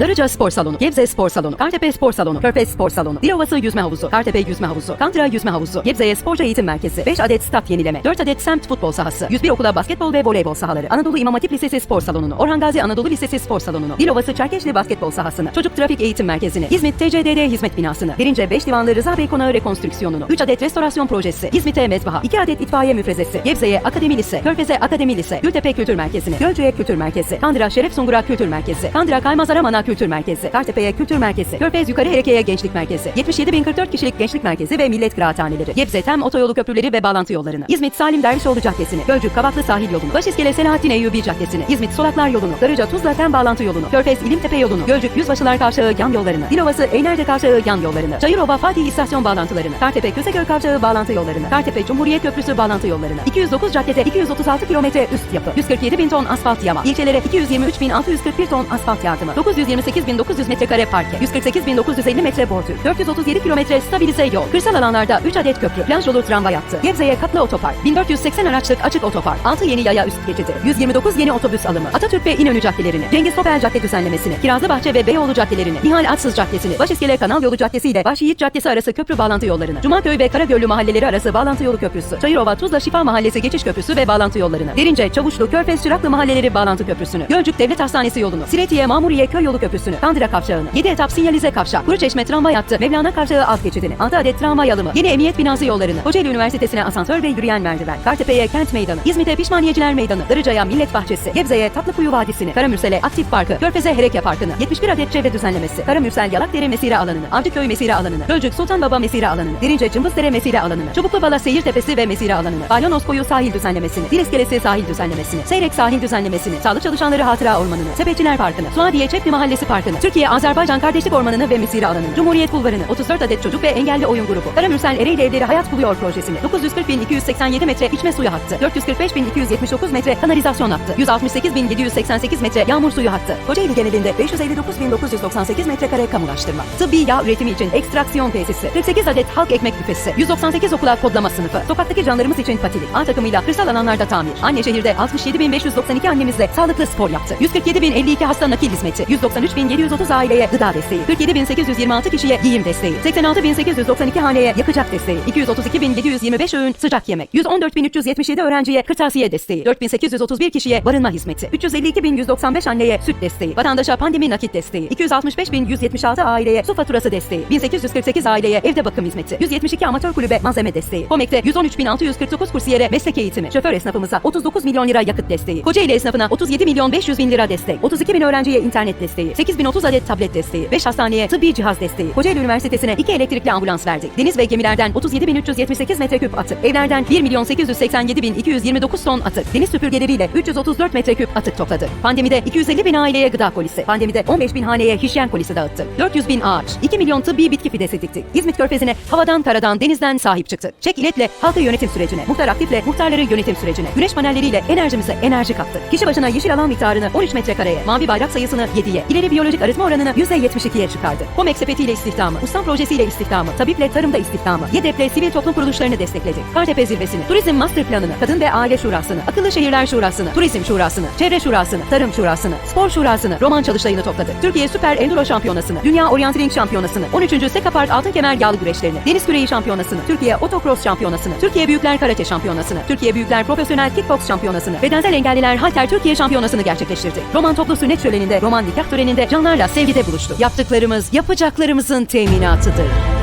Darıca Spor Salonu, Gebze Spor Salonu, Kartepe Spor Salonu, Körfez Spor Salonu, Dilovası Yüzme Havuzu, Kartepe Yüzme Havuzu, Kandıra Yüzme Havuzu, Gebze'ye Sporcu Eğitim Merkezi, 5 adet stat yenileme, 4 adet semt futbol sahası, 101 okula basketbol ve voleybol sahaları, Anadolu İmam Hatip Lisesi Spor Salonu'nu, Orhan Gazi Anadolu Lisesi Spor Salonu'nu, Dilovası Çerkeşli Basketbol Sahasını, Çocuk Trafik Eğitim Merkezi'ni, İzmit TCDD Hizmet Binası'nı, Birinci 5 Divanlı Rıza Bey Konağı rekonstrüksiyonunu, 3 adet restorasyon projesi, İzmit'e mezbaha, 2 adet itfaiye müfrezesi, Gebze'ye Akademi Lise, Körfez'e Akademi Lise, Gültepe Kültür Merkezi'ni, Gölcük'e Kültür Merkezi, Kandıra Şeref Sungur'a Kültür Merkezi, Kandıra Kaymaz Aramana Kültür Merkezi, Kartepe'ye Kültür Merkezi, Körfez Yukarı Hereke'ye Gençlik Merkezi, 77.044 kişilik Gençlik Merkezi ve Millet Kıraathaneleri, Gebze Tem Otoyolu Köprüleri ve bağlantı yollarını, İzmit Salim Dervişoğlu Caddesi'ni, Gölcük Kavaklı Sahil yolunu, Başiskele Selahattin Eyyubi Caddesi'ni, İzmit Solaklar yolunu, Darıca Tuzla Tem bağlantı yolunu, Körfez İlimtepe yolunu, Gölcük Yüzbaşılar Kavşağı yan yollarını, Dilovası Eynerde Kavşağı yan yollarını, Çayırova Fatih İstasyon bağlantılarını, Kartepe Köseköy Kavşağı bağlantı yollarını, Kartepe Cumhuriyet Köprüsü bağlantı yollarını, 209 caddede 236 kilometre üst yapı, 147 bin ton asfalt yama, ilçelere 223.641 ton asfalt yardımı, 928.900 metrekare parke, 148.950 metre bordür, 437 kilometre stabilize yol, kırsal alanlarda 3 adet köprü, plaj yolu tramvay hattı, Gebze'ye katlı otopark, 1480 araçlık açık otopark, 6 yeni yaya üst geçidi, 129 yeni otobüs alımı, Atatürk ve İnönü caddelerini, Cengiz Topel Cadde düzenlemesini, Kirazlıbahçe ve Beyoğlu caddelerini, Nihal Atsız Caddesi'ni, Başiskele Kanal Yolu Caddesi ile Başyiğit Caddesi arası köprü bağlantı yollarını, Cumaköy ve Karagöllü mahalleleri arası bağlantı yolu köprüsü, Çayırova Tuzla Şifa Mahallesi geçiş köprüsü ve bağlantı yollarını, Derince, Çavuşlu, Körfez Çıraklı mahalleleri bağlantı köprüsünü, Gölcük Devlet Hastanesi yolunu, Siretiye Mamuriye köy yolu köprüsünü, Kandıra kavşağını, 7 etap sinyalize kavşak, Kuruçeşme tramvay hattı, Mevlana kavşağı alt geçidini, 6 adet tramvay alımı, yeni emniyet binası yollarını, Kocaeli Üniversitesi'ne asansör ve yürüyen merdiven, Kartepe'ye kent meydanı, İzmit'e Pişmaniyeciler Meydanı, Darıca'ya Millet Bahçesi, Gebze'ye Tatlıkuyu Vadisi'ni, Karamürsel'e Aktif Parkı, Körfez'e Hereke Parkı'nı, 71 adet çevre düzenlemesi, Karamürsel Yalakdere Mesire Alanı'nı, Avcıköy Mesire Alanı'nı, Gölcük Sultanbaba Mesire Alanı'nı, Derince Cımbızdere Mesire Alanı'nı, Çubuklubalı Seyir Tepesi ve Mesire Alanı'nı, Balyonos Koyu Sahil Düzenlemesini, Diliskelesi Sahil Düzenlemesini, Seyrek Sahil Düzenlemesini, Sağlık Çalışanları Hatıra Ormanı'nı, Sepetçiler Parkı'nı, Suadiye Çepli Mahallesi Parkı'nı, Türkiye-Azerbaycan Kardeşlik Ormanı'nı ve Mesire Alanı'nı, Cumhuriyet Bulvarı'nı, 34 adet çocuk ve engelli oyun grubu, Karamürsel Ereğli Evleri Hayat Buluyor projesini, 940.287 metre içme suyu hattı, 445.279 metre kanalizasyon hattı, 168.788 metre yağmur suyu hattı, Kocaeli genelinde 559.998 metrekare kamulaştırma, tıbbi yağ üretimi için ekstraksiyon tesisi, 48 adet halk ekmek büfesi, 198 okula kodlama sınıfı, sokaktaki canlarımız için patili, A takımıyla kırsal alanlarda tamir, anne şehirde 67.592 annemizle sağlıklı spor yaptı, 147.052 hasta nakil hizmeti, 193.730 aileye gıda desteği, 47.826 kişiye giyim desteği, 86.892 haneye yakacak desteği, 232.725 öğün sıcak yemek, 114.377 öğrenciye kırtasiye desteği, 4.831 kişiye barınma hizmeti, 352.195 anneye süt desteği, vatandaşa pandemi nakit desteği, 265.176 aileye su faturası desteği, 1848 aileye evde bakım hizmeti, 172 amatör kulübe malzeme desteği, Komek'te 113.649 kursiyere meslek eğitimi, şoför esnafımıza 39 milyon lira yakıt desteği, Kocaeli esnafına 37 milyon 500 bin lira destek, 32 bin öğrenciye internet desteği, 8030 adet tablet desteği, 5 hastaneye tıbbi cihaz desteği, Kocaeli Üniversitesi'ne 2 elektrikli ambulans verdik. Deniz ve gemilerden 37.378 metreküp atık, evlerden 1 milyon 887 bin 229 ton atık, deniz süpürgeleriyle 334 metreküp atık topladık. Pandemide 250 bin aileye gıda kolisi, pandemide 15 bin haneye hijyen kolisi dağıttık. 400 bin ağaç, 2 milyon tıbbi bitki fidesi diktik. İzmit Körfezi'ne havadan, karadan, denizden sahip çıktık. Çek iletle halkı yönetim sürecine, muhtar aktifle muhtarları yönetim sürecine, güneş panelleriyle enerjimize enerji kattık. Kişi başına yeşil alan miktarını 13 metrekareye, mavi bayrak sayısını 7'ye, ileri biyolojik arıtma oranını %72'ye çıkardı. Komek sepetiyle istihdamı, ustam projesiyle istihdamı, tabiple tarımda istihdamı, YEDEP'le sivil toplum kuruluşlarını destekledik. Kartepe zirvesini, turizm master planını, kadın ve aile şurasını, akıllı şehirler şurasını, turizm şurasını, çevre şurasını, tarım şurasını, spor şurasını, roman çalıştayını topladık. Türkiye Süper Enduro Şampiyonası'nı, Dünya Orientering Şampiyonası'nı, 13. Sekapart Altın Kemer Yağlı Güreşlerini, Deniz Küreği Şampiyonası'nı, Türkiye Otokros Şampiyonası'nı, Türkiye Büyükler Karate Şampiyonası'nı, Türkiye Büyükler Profesyonel Kickbox Şampiyonası'nı, Bedensel Engelliler Halter Türkiye Şampiyonası'nı gerçekleştirdik. Roman toplu sünnet şöleninde, roman nikah töreninde canlarla sevgide buluştuk. Yaptıklarımız yapacaklarımızın teminatıdır.